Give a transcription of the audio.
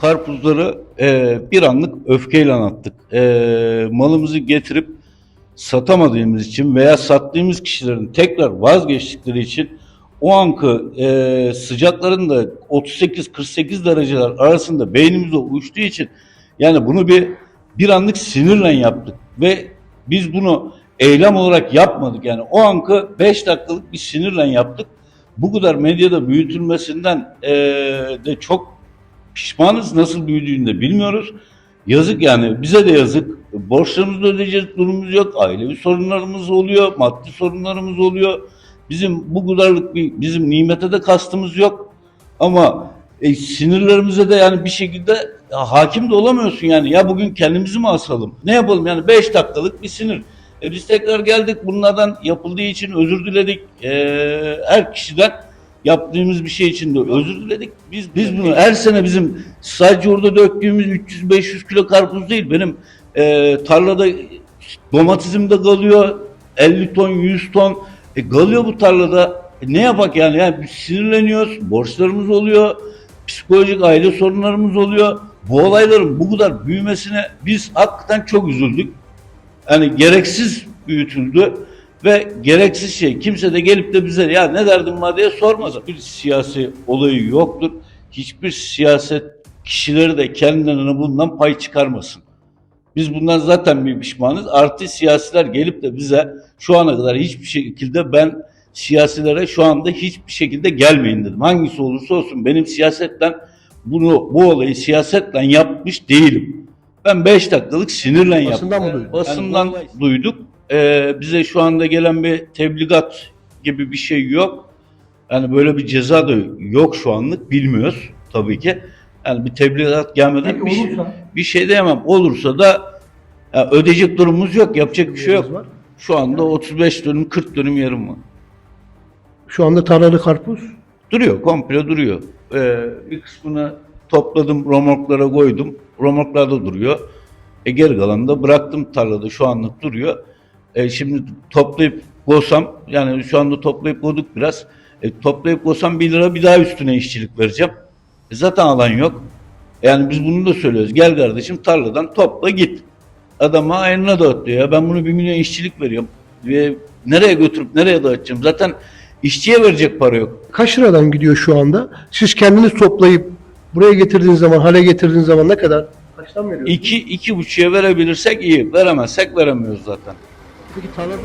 karpuzları e, bir anlık öfkeyle attık. E, malımızı getirip satamadığımız için veya sattığımız kişilerin tekrar vazgeçtikleri için o anki e, sıcakların da 38-48 dereceler arasında beynimize uçtuğu için yani bunu bir bir anlık sinirle yaptık ve biz bunu eylem olarak yapmadık yani o anki 5 dakikalık bir sinirle yaptık. Bu kadar medyada büyütülmesinden e, de çok pişmanız nasıl büyüdüğünü de bilmiyoruz. Yazık yani bize de yazık. Borçlarımızı ödeyecek durumumuz yok. Ailevi sorunlarımız oluyor. Maddi sorunlarımız oluyor. Bizim bu kadarlık bir bizim nimete de kastımız yok. Ama e, sinirlerimize de yani bir şekilde ya, hakim de olamıyorsun yani. Ya bugün kendimizi mi asalım? Ne yapalım yani 5 dakikalık bir sinir. E, biz tekrar geldik bunlardan yapıldığı için özür diledik. E, her kişiden yaptığımız bir şey için de özür diledik. Biz biz bunu her sene bizim sadece orada döktüğümüz 300-500 kilo karpuz değil. Benim e, tarlada domatesim de kalıyor 50 ton 100 ton e, kalıyor bu tarlada. E, ne yapak yani? Yani biz sinirleniyoruz. Borçlarımız oluyor. Psikolojik aile sorunlarımız oluyor. Bu olayların bu kadar büyümesine biz hakikaten çok üzüldük. Yani gereksiz büyütüldü ve gereksiz şey. Kimse de gelip de bize ya ne derdin var diye sormadı. Bir siyasi olayı yoktur. Hiçbir siyaset kişileri de kendilerine bundan pay çıkarmasın. Biz bundan zaten bir pişmanız. Artı siyasiler gelip de bize şu ana kadar hiçbir şekilde ben siyasilere şu anda hiçbir şekilde gelmeyin dedim. Hangisi olursa olsun benim siyasetten bunu bu olayı siyasetle yapmış değilim. Ben 5 dakikalık sinirle yaptım. Basından mı duydun? Basından duyduk. Ee, bize şu anda gelen bir tebligat gibi bir şey yok. Yani böyle bir ceza da yok şu anlık bilmiyoruz tabii ki. Yani bir tebligat gelmeden Peki bir şey, bir şey diyemem. Olursa da ya ödeyecek durumumuz yok. Yapacak bir şey yok. Var. Şu anda 35 dönüm 40 dönüm yerim var. Şu anda tarlalı karpuz. Duruyor, komple duruyor. Ee, bir kısmını topladım, romorklara koydum. Romorklarda duruyor. E geri kalanını da bıraktım tarlada şu anlık duruyor. E şimdi toplayıp koysam, yani şu anda toplayıp koyduk biraz. E, toplayıp koysam 1 lira bir daha üstüne işçilik vereceğim. E, zaten alan yok. Yani biz bunu da söylüyoruz. Gel kardeşim tarladan topla git. Adama eline dağıt diyor ya. Ben bunu bir milyon işçilik veriyorum. Ve nereye götürüp nereye dağıtacağım? Zaten işçiye verecek para yok. Kaç liradan gidiyor şu anda? Siz kendiniz toplayıp buraya getirdiğiniz zaman, hale getirdiğiniz zaman ne kadar? Kaçtan veriyorsunuz? İki, iki buçuğa verebilirsek iyi. Veremezsek veremiyoruz zaten. Peki tarlada?